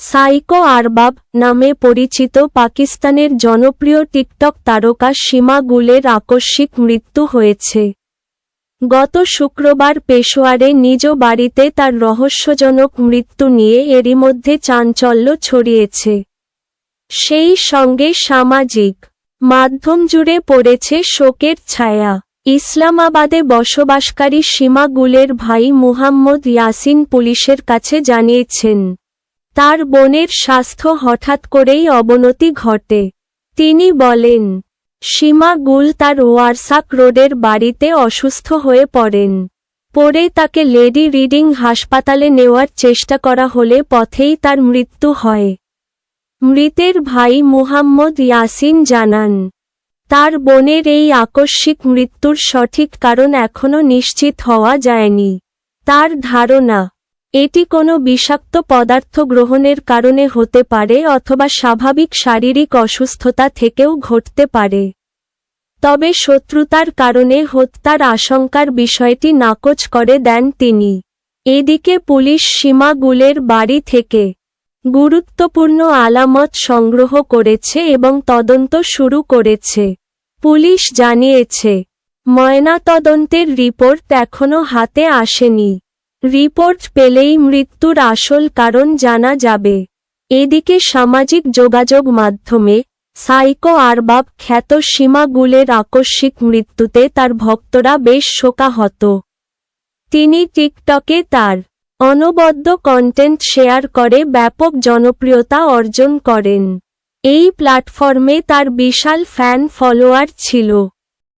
Psycho Arbab নামে পরিচিত পাকিস্তানের জনপ্রিয় টিকটক তারকা সীমা গুলের আকস্মিক মৃত্যু হয়েছে। গত শুক্রবার পেশোয়ারে নিজ বাড়িতে তার রহস্যজনক মৃত্যু নিয়ে এরই মধ্যে চাঞ্চল্য ছড়িয়েছে। সেই সঙ্গে সামাজিক মাধ্যম জুড়ে পড়েছে শোকের ছায়া। ইসলামাবাদে বসবাসকারী সীমা গুলের ভাই মুহাম্মদ ইয়াসিন পুলিশের কাছে জানিয়েছেন, তার বোনের স্বাস্থ্য হঠাৎ করেই অবনতি ঘটে। তিনি বলেন, সীমা গুল তার ওয়ারসাক রোডের বাড়িতে অসুস্থ হয়ে পড়েন। পরে তাকে লেডি রিডিং হাসপাতালে নেওয়ার চেষ্টা করা হলে পথেই তার মৃত্যু হয়। মৃতের ভাই মুহাম্মদ ইয়াসিন জানান তার বোনের এই আকস্মিক মৃত্যুর সঠিক কারণ এখনও নিশ্চিত হওয়া যায়নি। তার ধারণা, এটি কোনো বিষাক্ত পদার্থ গ্রহণের কারণে হতে পারে অথবা স্বাভাবিক শারীরিক অসুস্থতা থেকেও ঘটতে পারে। তবে শত্রুতার কারণে হত্যার আশঙ্কার বিষয়টি নাকচ করে দেন তিনি। এদিকে পুলিশ সীমা গুলের বাড়ি থেকে গুরুত্বপূর্ণ আলামত সংগ্রহ করেছে এবং তদন্ত শুরু করেছে। পুলিশ জানিয়েছে ময়নাতদন্তের রিপোর্ট এখনও হাতে আসেনি। রিপোর্ট পেলেই মৃত্যুর আসল কারণ জানা যাবে। এদিকে সামাজিক যোগাযোগ মাধ্যমে সাইকো আরবাব খ্যাত সীমা গুলের আকস্মিক মৃত্যুতে তার ভক্তরা বেশ শোকাহত। তিনি টিকটকে তার অনবদ্য কন্টেন্ট শেয়ার করে ব্যাপক জনপ্রিয়তা অর্জন করেন। এই প্ল্যাটফর্মে তার বিশাল ফ্যান ফলোয়ার ছিল।